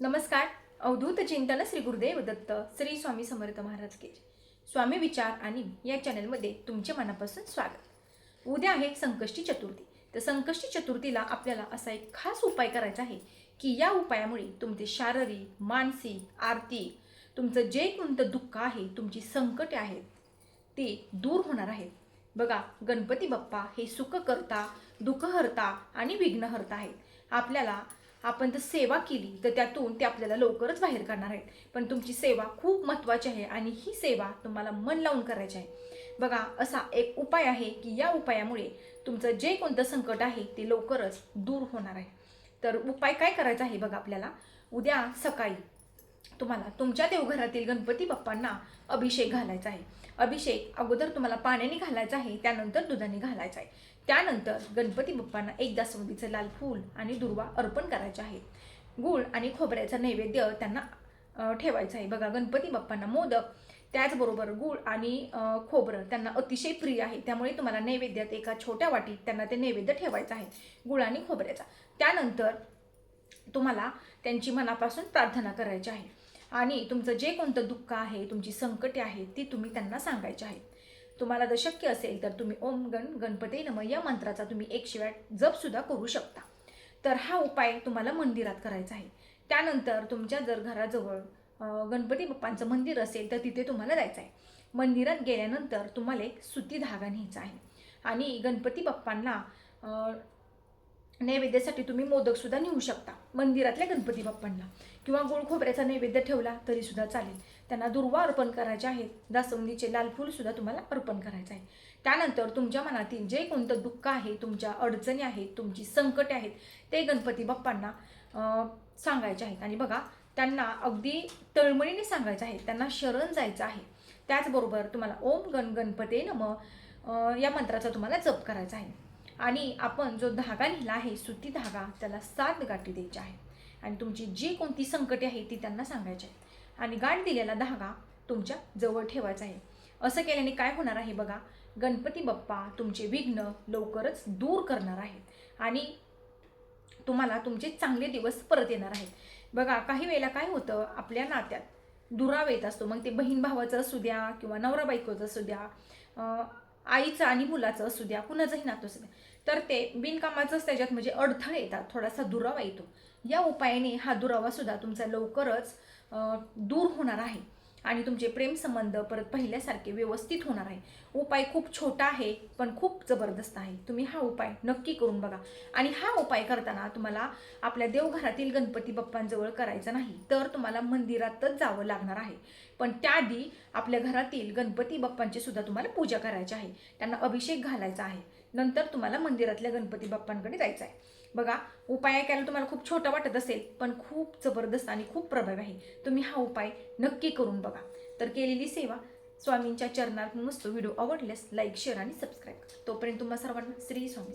नमस्कार. अवधूत चिंतन श्री गुरुदेव दत्त श्री स्वामी समर्थ महाराज के स्वामी विचार आणि या चॅनलमध्ये तुमचे मनापासून स्वागत. उद्या आहे संकष्टी चतुर्थी. तर संकष्टी चतुर्थीला आपल्याला असा एक खास उपाय करायचा आहे की या उपायामुळे तुमचे शारीरिक मानसिक आर्थिक तुमचं जे कोणतं दुःख आहे तुमची संकटे आहेत ते दूर होणार आहेत. बघा गणपती बाप्पा हे सुख करता दुःख हरता आणि विघ्न हरता आहेत. आपल्याला आपण जर सेवा केली तर त्यातून ते आपल्याला लवकरच बाहेर काढणार आहेत. पण तुमची सेवा खूप महत्त्वाची आहे आणि ही सेवा तुम्हाला मन लावून करायची आहे. बघा असा एक उपाय आहे की या उपायामुळे तुमचं जे कोणतं संकट आहे ते लवकरच दूर होणार आहे. तर उपाय काय करायचा आहे बघा आपल्याला? उद्या सकाळी तुम्हाला तुमच्या देवघरातील गणपती बाप्पांना अभिषेक घालायचा आहे. अभिषेक अगोदर तुम्हाला पाण्याने घालायचा आहे त्यानंतर दुधाने घालायचा आहे. त्यानंतर गणपती बाप्पांना एक दासवंदीचं लाल फूल आणि दुर्वा अर्पण करायचे आहे. गुळ आणि खोबऱ्याचा नैवेद्य त्यांना ठेवायचा ठेवायचं आहे. बघा गणपती बाप्पांना मोदक त्याचबरोबर गूळ आणि खोबरं त्यांना अतिशय प्रिय आहे. त्यामुळे तुम्हाला नैवेद्यात एका छोट्या वाटीत त्यांना ते नैवेद्य ठेवायचं आहे गुळ आणि खोबऱ्याचा. त्यानंतर तुम्हाला त्यांची मनापासून प्रार्थना करायची आहे. आणि तुमचं जे कोणतं दुःख आहे तुमची संकटे आहेत ती तुम्ही त्यांना सांगायची आहेत. तुम्हाला जर शक्य असेल तर तुम्ही ओम गण गणपती नम या मंत्राचा तुम्ही एक शिवाय जपसुद्धा करू शकता. तर हा उपाय तुम्हाला मंदिरात करायचा आहे. त्यानंतर तुमच्या जर घराजवळ गणपती बाप्पांचं मंदिर असेल तर तिथे तुम्हाला जायचं आहे. मंदिरात गेल्यानंतर तुम्हाला एक सुती धागा न्यायचा आहे. आणि गणपती बाप्पांना नैवेद्यासाठी तुम्ही मोदकसुद्धा नेऊ शकता. मंदिरातल्या गणपती बाप्पांना. किंवा गोळ खोबऱ्याचा नैवेद्य ठेवला तरीसुद्धा चालेल. त्यांना दुर्वा अर्पण करायचे आहेत. दासवंदीचे लाल फूलसुद्धा तुम्हाला अर्पण करायचं आहे त्यानंतर तुमच्या मनातील जे कोणतं दुःख आहे तुमच्या अडचणी आहेत तुमची संकटे आहेत ते गणपती बाप्पांना सांगायचे आहेत. आणि बघा त्यांना अगदी तळमळीने सांगायचं आहे त्यांना शरण जायचं आहे. त्याचबरोबर तुम्हाला ओम गण गणपते नम या मंत्राचा तुम्हाला जप करायचा आहे. आणि आपण जो धागा लिहिला आहे सुती धागा त्याला सात गाठी द्यायच्या आहे. आणि तुमची जी कोणती संकटे आहे ती त्यांना सांगायची आहे. आणि गाठ दिलेला धागा तुमच्या जवळ ठेवायचा आहे. असं केल्याने काय होणार आहे बघा गणपती बाप्पा तुमचे विघ्न लवकरच दूर करणार आहेत आणि तुम्हाला तुमचे चांगले दिवस परत येणार आहेत. बघा काही वेळेला काय होतं आपल्या नात्यात दुराव येत असतो. मग ते बहीण भावाचं असू द्या किंवा नवरा बायकोचं असू द्या. आईचं आणि मुलाचं असू द्या कुणाचंही नातं असू द्या. तर ते बिनकामाचंच त्याच्यात म्हणजे अडथळे येतात थोडासा दुरावा येतो. या उपायाने हा दुरावासुद्धा तुमचा लवकरच दूर होणार आहे. आणि तुमचे प्रेमसंबंध परत पहिल्यासारखे व्यवस्थित होणार आहे. उपाय खूप छोटा आहे पण खूप जबरदस्त आहे. तुम्ही हा उपाय नक्की करून बघा. आणि हा उपाय करताना तुम्हाला आपल्या देवघरातील गणपती बाप्पांजवळ करायचा नाही तर तुम्हाला मंदिरातच जावं लागणार आहे. पण त्याआधी आपल्या घरातील गणपती बाप्पांची सुद्धा तुम्हाला पूजा करायची आहे. त्यांना अभिषेक घालायचा आहे. नंतर तुम्हाला मंदिरातल्या गणपती बाप्पांकडे जायचं आहे. बघा उपाय ऐकायला तुम्हाला खूप छोटा वाटत असेल पण खूप जबरदस्त आणि खूप प्रभावी आहे. तुम्ही हा उपाय नक्की करून बघा. तर केलेली सेवा स्वामींच्या चरणात नसतो व्हिडिओ आवडल्यास लाईक शेअर आणि सबस्क्राईब तोपर्यंत तुम्हाला सर्वांना श्री स्वामी